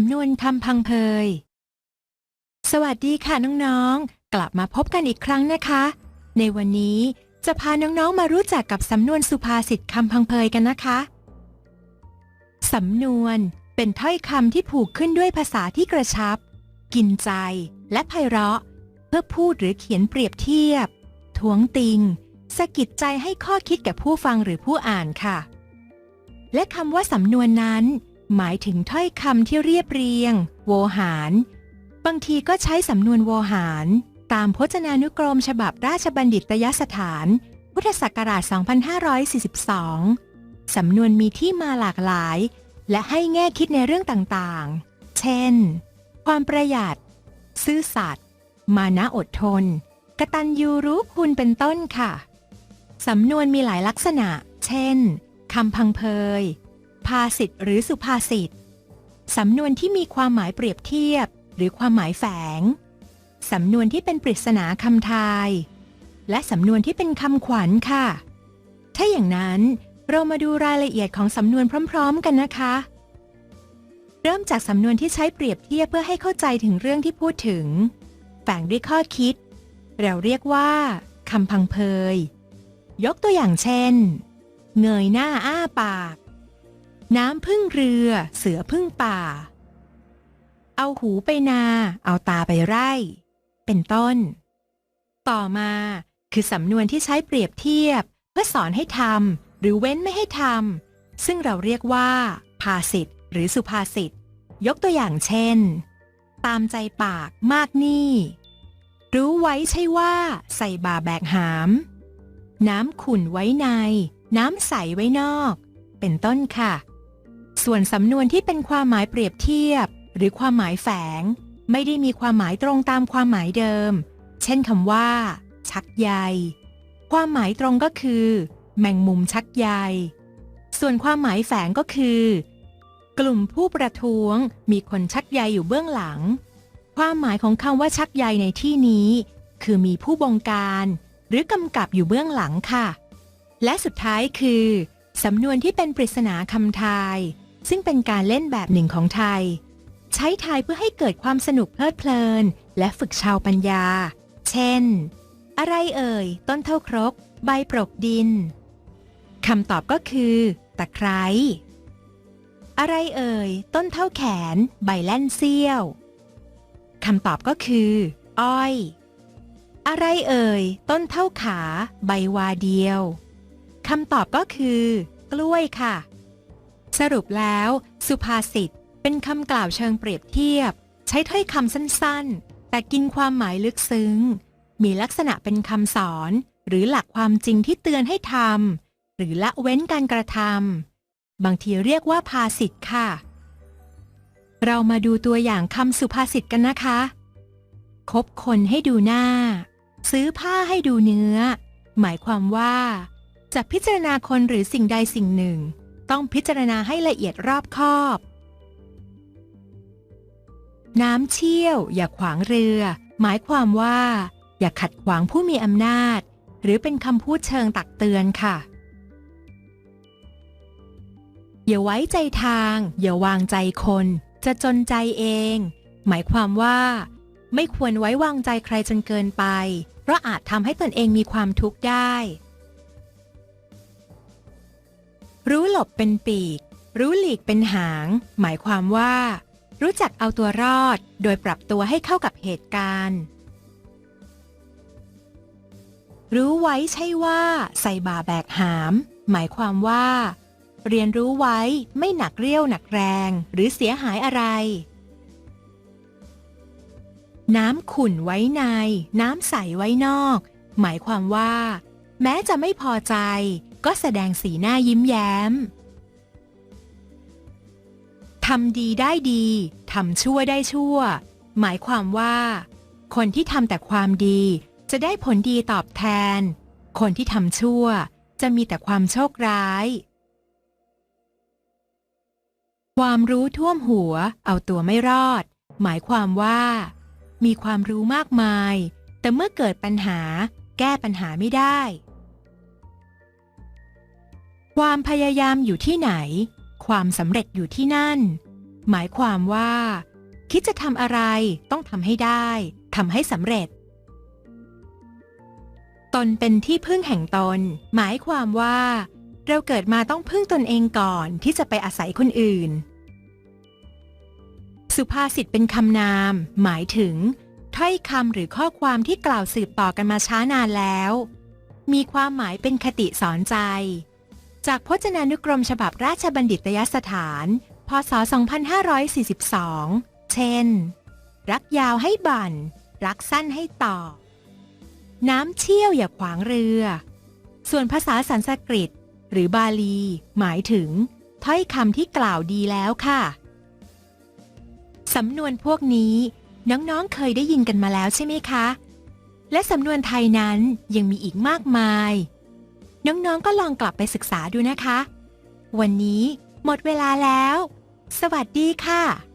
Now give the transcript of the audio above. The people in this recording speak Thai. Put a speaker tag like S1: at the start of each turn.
S1: สำนวนคำพังเพย สวัสดีค่ะน้องๆ กลับมาพบกันอีกครั้งนะคะ ในวันนี้จะพาน้องๆ มารู้จักกับสำนวนสุภาษิตคำพังเพยกันนะคะ สำนวนเป็นถ้อยคำที่ผูกขึ้นด้วยภาษาที่กระชับ กินใจ และไพเราะ เพื่อพูดหรือเขียนเปรียบเทียบท้วงติงสะกิดใจให้ข้อคิดกับผู้ฟังหรือผู้อ่านค่ะ และคำว่าสำนวนนั้น หมายถึงถ้อยคำที่เรียบเรียง โวหาร บางทีก็ใช้สำนวนโวหาร ตามพจนานุกรมฉบับราชบัณฑิตยสถาน พุทธศักราช 2542 สำนวนมีที่มาหลากหลาย และให้แง่คิดในเรื่องต่างๆ เช่น ความประหยัด ซื่อสัตย์ มานะอดทน กตัญญูรู้คุณเป็นต้นค่ะ สำนวนมีหลายลักษณะ เช่นคำพังเพย ภาษิตหรือสุภาษิต สำนวนที่มีความหมายเปรียบเทียบ หรือความหมายแฝง สำนวนที่เป็นปริศนาคำทาย และสำนวนที่เป็นคำขวัญค่ะ ถ้าอย่างนั้นเรามาดูรายละเอียดของสำนวนพร้อม ๆ กันนะคะ เริ่มจากสำนวนที่ใช้เปรียบเทียบเพื่อให้เข้าใจถึงเรื่องที่พูดถึง แฝงด้วยข้อคิด เราเรียกว่าคำพังเพย ยกตัวอย่างเช่น เงยหน้าอ้าปาก น้ำพึ่งเรือ เสือพึ่งป่า เอาหูไปนา เอาตาไปไร่ เป็นต้น ต่อมาคือสำนวนที่ใช้เปรียบเทียบ เพื่อสอนให้ทำหรือเว้นไม่ให้ทำซึ่งเราเรียกว่า ภาษิตหรือสุภาษิตยกตัวอย่างเช่น ตามใจปากมากหนี่ รู้ไว้ใช่ว่า ใส่บาแบกหาม น้ำขุ่นไว้ใน น้ำใสไว้นอก เป็นต้นค่ะ ส่วนสำนวนที่เป็นความหมายเปรียบเทียบ หรือความหมายแฝง ไม่ได้มีความหมายตรงตามความหมายเดิม เช่นคำว่า ชักใย ความหมายตรงก็คือ แมงมุมชักใย ส่วนความหมายแฝงก็คือ กลุ่มผู้ประท้วงมีคนชักใยอยู่เบื้องหลัง ความหมายของคำว่าชักใยในที่นี้ คือมีผู้บงการ หรือกำกับอยู่เบื้องหลังค่ะ และสุดท้ายคือสำนวนที่เป็นปริศนาคำทาย ซึ่งเป็นการเล่นแบบหนึ่งของไทย ใช้ไทยเพื่อให้เกิดความสนุกเพลิดเพลิน และฝึกชาวปัญญา เช่น อะไรเอ่ย ต้นเท่าครก ใบปรกดินคำตอบก็คือ ตะไคร้อะไรเอ่ย ต้นเท่าแขน ใบแล่นเสี้ยวคำตอบก็คือ อ้อย อะไรเอ่ย ต้นเท่าขา ใบวาเดียวคำตอบก็คือ กล้วยค่ะ สรุปแล้ว สุภาษิตเป็นคำกล่าวเชิงเปรียบเทียบ ใช้ถ้อยคำสั้นๆ แต่กินความหมายลึกซึ้ง มีลักษณะเป็นคำสอน หรือหลักความจริงที่เตือนให้ทำหรือละเว้นการกระทำบางทีเรียกว่าภาษิตค่ะ เรามาดูตัวอย่างคำสุภาษิตกันนะคะ คบคนให้ดูหน้า ซื้อผ้าให้ดูเนื้อ หมายความว่า จะพิจารณาคนหรือสิ่งใดสิ่งหนึ่ง ต้องพิจารณาให้ละเอียดรอบคอบ น้ำเชี่ยว อย่าขวางเรือ หมายความว่า อย่าขัดขวางผู้มีอำนาจ หรือเป็นคำพูดเชิงตักเตือนค่ะ อย่าไว้ใจทาง อย่าวางใจคน จะจนใจเอง หมายความว่า ไม่ควรไว้วางใจใครจนเกินไป เพราะอาจทำให้ตนเองมีความทุกข์ได้ รู้หลบเป็นปีก รู้หลีกเป็นหาง หมายความว่า รู้จักเอาตัวรอด โดยปรับตัวให้เข้ากับเหตุการณ์ รู้ไว้ใช่ว่า ใส่บาแบกหาม หมายความว่า เรียนรู้ไว้ไม่หนักเรี่ยวหนักแรง หรือเสียหายอะไร น้ำขุ่นไว้ใน น้ำใสไว้นอก หมายความว่า แม้จะไม่พอใจ ก็แสดงสีหน้ายิ้มแย้ม ทำดีได้ดี ทำชั่วได้ชั่ว หมายความว่า คนที่ทำแต่ความดีจะได้ผลดีตอบแทน คนที่ทำชั่วจะมีแต่ความโชคร้าย ความรู้ท่วมหัว เอาตัวไม่รอด หมายความว่า มีความรู้มากมาย แต่เมื่อเกิดปัญหา แก้ปัญหาไม่ได้ ความพยายามอยู่ที่ไหน ความสำเร็จอยู่ที่นั่น หมายความว่า คิดจะทำอะไรต้องทำให้ได้ทำให้สำเร็จ ตนเป็นที่พึ่งแห่งตน หมายความว่า เราเกิดมาต้องพึ่งตนเองก่อนที่จะไปอาศัยคนอื่น สุภาษิตเป็นคำนาม หมายถึงถ้อยคำหรือข้อความที่กล่าวสืบต่อกันมาช้านานแล้ว มีความหมายเป็นคติสอนใจ จากพจนานุกรมฉบับราชบัณฑิตยสถาน พศ 2542 เช่น รักยาวให้บั่น รักสั้นให้ต่อ น้ำเชี่ยวอย่าขวางเรือ ส่วนภาษาสันสกฤต หรือบาลี หมายถึง ถ้อยคำที่กล่าวดีแล้วค่ะ สำนวนพวกนี้ น้องๆเคยได้ยินกันมาแล้วใช่ไหมคะ และสำนวนไทยนั้นยังมีอีกมากมาย น้องๆ ก็ลองกลับไปศึกษาดูนะคะ วันนี้หมดเวลาแล้ว สวัสดีค่ะ